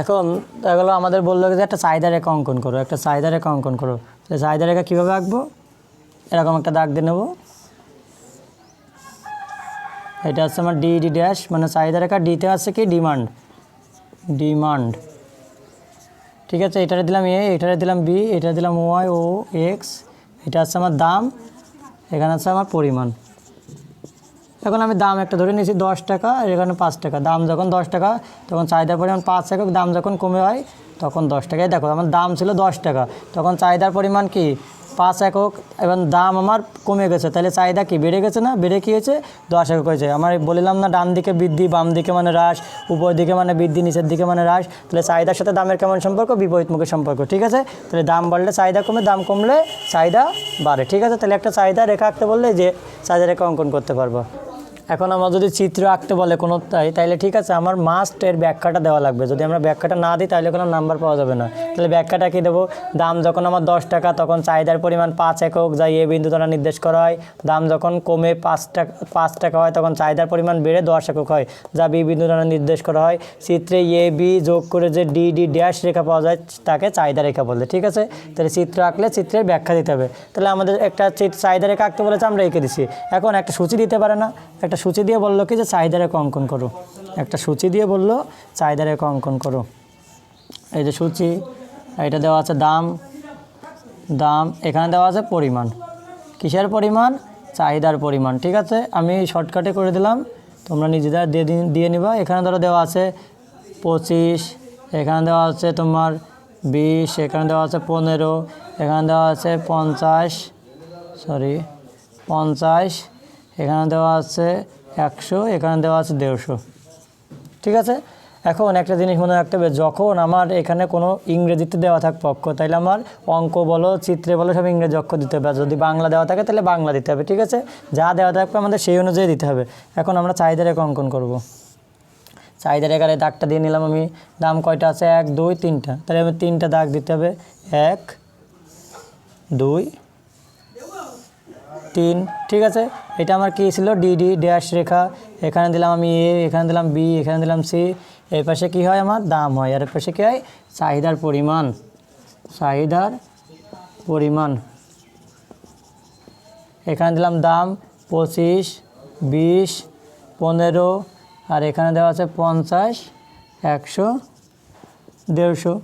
এখন এগুলো আমাদের বলল যে একটা চাহিদা রেখা অঙ্কন করো, একটা চাহিদা রেখা অঙ্কন করো। চাহিদা রেখা কীভাবে আঁকবো? এরকম একটা দাগ দিয়ে নেব। এটা হচ্ছে আমার ডি ডি ড্যাশ মানে চাহিদা রেখা ডিতে আছে কি? ডিমান্ড ডিমান্ড ঠিক আছে, এটারে দিলাম এ এটারে দিলাম বি এটা দিলাম ওয়াই ও এক্স এটা হচ্ছে আমার দাম, এখানে আছে আমার পরিমাণ। এখন আমি দাম একটা ধরে নিয়েছি দশ টাকা, আর এখানে পাঁচ টাকা। দাম যখন দশ টাকা, তখন চাহিদার পরিমাণ পাঁচ একক, দাম যখন কমে হয়, তখন দশ টাকায় দেখো, আমার দাম ছিল দশ টাকা। তখন চাহিদার পরিমাণ কি? পাঁচ একক, এবং দাম আমার কমে গেছে। তাহলে চাহিদা কি? বেড়ে গেছে না? বেড়ে কি হয়েছে? দশ একক হয়েছে। আমার বললাম না, ডান দিকে বৃদ্ধি, বাম দিকে মানে হ্রাস, উপর দিকে মানে বৃদ্ধি, নিচের দিকে মানে হ্রাস, তাহলে চাহিদার সাথে দামের কেমন সম্পর্ক? বিপরীতমুখী সম্পর্ক, ঠিক আছে? তাহলে দাম বাড়লে চাহিদা কমে, দাম কমলে চাহিদা বাড়ে, ঠিক আছে? তাহলে একটা চাহিদা রেখা আঁকতে বললে যে চাহিদা রেখা অঙ্কন করতে পারব। এখন আমার যদি চিত্র আঁকতে বলে কোনো তাই, তাইলে ঠিক আছে, আমার মাস্ট এর ব্যাখ্যাটা দেওয়া লাগবে। যদি আমরা ব্যাখ্যাটা না দিই তাহলে কোনো নাম্বার পাওয়া যাবে না। তাহলে ব্যাখ্যাটা কি দেবো? দাম যখন আমার দশ টাকা, তখন চাহিদার পরিমাণ পাঁচ একক যা এ বিন্দু দ্বারা নির্দেশ করা হয়। দাম যখন কমে পাঁচ টাকা পাঁচ টাকা হয়, তখন চাহিদার পরিমাণ বেড়ে দশ একক হয়, যা বি বিন্দু দ্বারা নির্দেশ করা হয়। চিত্রে এ, বি যোগ করে যে ডি ডি ড্যাশ রেখা পাওয়া যায়, তাকে চাহিদা রেখা বলে, ঠিক আছে? তাহলে চিত্র আঁকলে চিত্রের ব্যাখ্যা দিতে হবে। তাহলে আমাদের একটা চাহিদা রেখা আঁকতে বলেছে, আমরা এঁকে দিছি। এখন একটা সূচি দিতে পারে না, একটা সূচি দিয়ে বলল কি যে চাহিদা রেখা অঙ্কন করো। একটা সূচি দিয়ে বলল চাহিদা রেখা অঙ্কন করো। এই যে সূচি, এটা দেওয়া আছে দাম দাম, এখানে দেওয়া আছে পরিমাণ। কিসের পরিমাণ? চাহিদার পরিমাণ, ঠিক আছে? আমি শর্টকাটে করে দিলাম, তোমরা নিজেরা দিয়ে দিয়ে নিবা। এখানে ধরো দেওয়া আছে পঁচিশ, এখানে দেওয়া আছে তোমার বিশ, এখানে দেওয়া আছে পনেরো, এখানে দেওয়া আছে পঞ্চাশ সরি পঞ্চাশ এখানে দেওয়া আছে একশো, এখানে দেওয়া আছে দেড়শো। ঠিক আছে? এখন একটা জিনিস মনে রাখতে হবে, যখন আমার এখানে কোনো ইংরেজিতে দেওয়া থাকবে অক্ষর তাহলে আমার অঙ্ক বলো, চিত্রে বলো, সব ইংরেজি অক্ষর দিতে হবে। যদি বাংলা দেওয়া থাকে তাহলে বাংলা দিতে হবে, ঠিক আছে? যা দেওয়া থাকবে আমাদের সেই অনুযায়ী দিতে হবে। এখন আমরা চাহিদা রেখা অঙ্কন করব। চাহিদা রেখার দাগটা দিয়ে নিলাম আমি। দাম কয়টা আছে? এক, দুই, তিনটা। তাহলে আমি তিনটা দাগ দিতে হবে। এক, দুই তিন, ঠিক আছে? এটা আমার কী ছিল? DD dash Rekha. এখানে দিলাম আমি এ এখানে দিলাম বি এখানে দিলাম সি এই পাশে কী হয় আমার? দাম হয়। আর এর পাশে কী হয়? চাহিদার পরিমাণ। চাহিদার পরিমাণ। এখানে দিলাম দাম পঁচিশ, বিশ, পনেরো। আর এখানে দেওয়া আছে পঞ্চাশ, একশো, দেড়শো।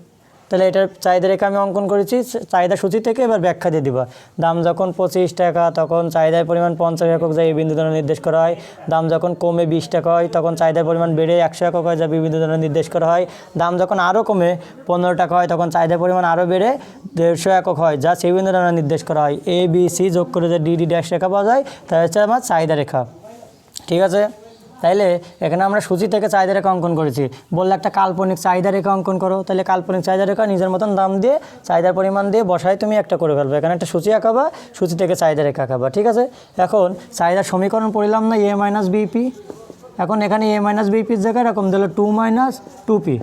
তাহলে এটার চাহিদা রেখা আমি অঙ্কন করেছি চাহিদা সূচি থেকে এবার ব্যাখ্যা দিয়ে দিবা। দাম যখন পঁচিশ টাকা, তখন চাহিদার পরিমাণ পঞ্চাশ একক যা এই বিন্দু দ্বারা নির্দেশ করা হয়। দাম যখন কমে বিশ টাকা হয়, তখন চাহিদার পরিমাণ বেড়ে একশো একক হয় যা বি বিন্দু দ্বারা নির্দেশ করা হয়। দাম যখন আরও কমে পনেরো টাকা হয়, তখন চাহিদার পরিমাণ আরও বেড়ে দেড়শো একক হয়, যা সেই বিন্দু দ্বারা নির্দেশ করা হয়। এ বি সি যোগ করে যে ডিডি ড্যাশ রেখা পাওয়া যায় তা হচ্ছে আমার চাহিদা রেখা। ঠিক আছে? তাইলে এখানে আমরা সূচি থেকে চাহিদা রেখা অঙ্কন করেছি। বললে একটা কাল্পনিক চাহিদা রেখা অঙ্কন করো তাহলে কাল্পনিক চাহিদা রেখা নিজের মতন দাম দিয়ে, চাহিদার পরিমাণ দিয়ে বসায় তুমি একটা করে ফেলবে। এখানে একটা সূচি আঁকাবা সূচি থেকে চাহিদা রেখা আঁকাবা, ঠিক আছে? এখন চাহিদার সমীকরণ পড়লাম না এ মাইনাস বিপি এখন এখানে এ মাইনাস বিপির জায়গায় এরকম দিল টু মাইনাস টু পি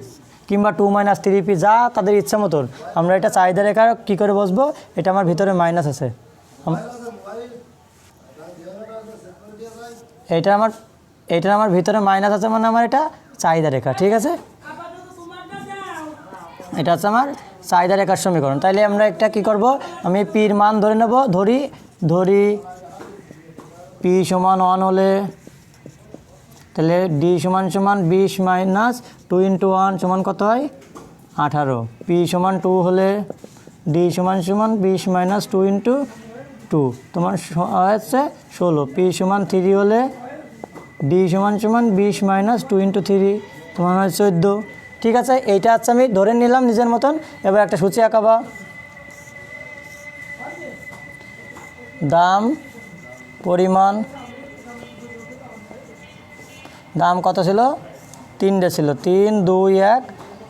কিংবা টু মাইনাস থ্রি পি যা তাদের ইচ্ছা মতন। আমরা এটা চাহিদা রেখা কী করে বসবো? এটা আমার ভিতরে মাইনাস আছে। এটা আমার এটা আমার ভিতরে মাইনাস আছে মানে আমার এটা চাহিদা রেখা, ঠিক আছে? এটা হচ্ছে আমার চাহিদা রেখার সমীকরণ। তাইলে আমরা একটা কি করব? আমি পির মান ধরে নেব, ধরি ধরি পি সমান ওয়ান হলে তাহলে ডি সমান সমান বিশ মাইনাস টু ইন্টু ওয়ান সমান কত হয়? আঠারো। পি সমান টু হলে ডি সমান সমান বিশ মাইনাস টু ইন্টু টু, তোমার হচ্ছে ষোলো। পি সমান থ্রি হলে ডি সমান সমান বিশ মাইনাস টু ইন্টু থ্রি তোমার হয় চোদ্দ। ঠিক আছে, এইটা হচ্ছে আমি ধরে নিলাম নিজের মতন, এবার একটা সূচি আঁকাবা। দাম, পরিমাণ, দাম কত ছিল? তিনটে ছিল তিন, দুই, এক,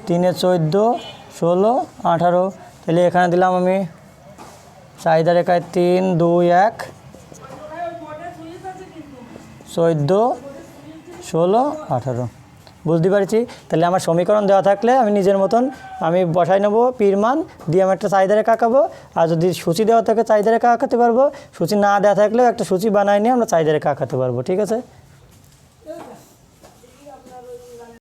তিনে চোদ্দ, ষোলো, আঠারো। তাহলে এখানে দিলাম আমি, চাহিদা রেখায় তিন, দুই, এক চোদ্দ, ষোলো, আঠারো। বুঝতে পারছি? তাহলে আমার সমীকরণ দেওয়া থাকলে আমি নিজের মতন আমি বসাই নেব পীর মান, দিয়ে আমি একটা চাহিদা রেখা আঁকাবো আর যদি সূচি দেওয়া থাকে চাহিদা রেখা আঁকাতে পারব, সূচি না দেওয়া থাকলেও একটা সূচি বানাই নিয়ে আমরা চাহিদা রেখা আঁকাতে পারব, ঠিক আছে?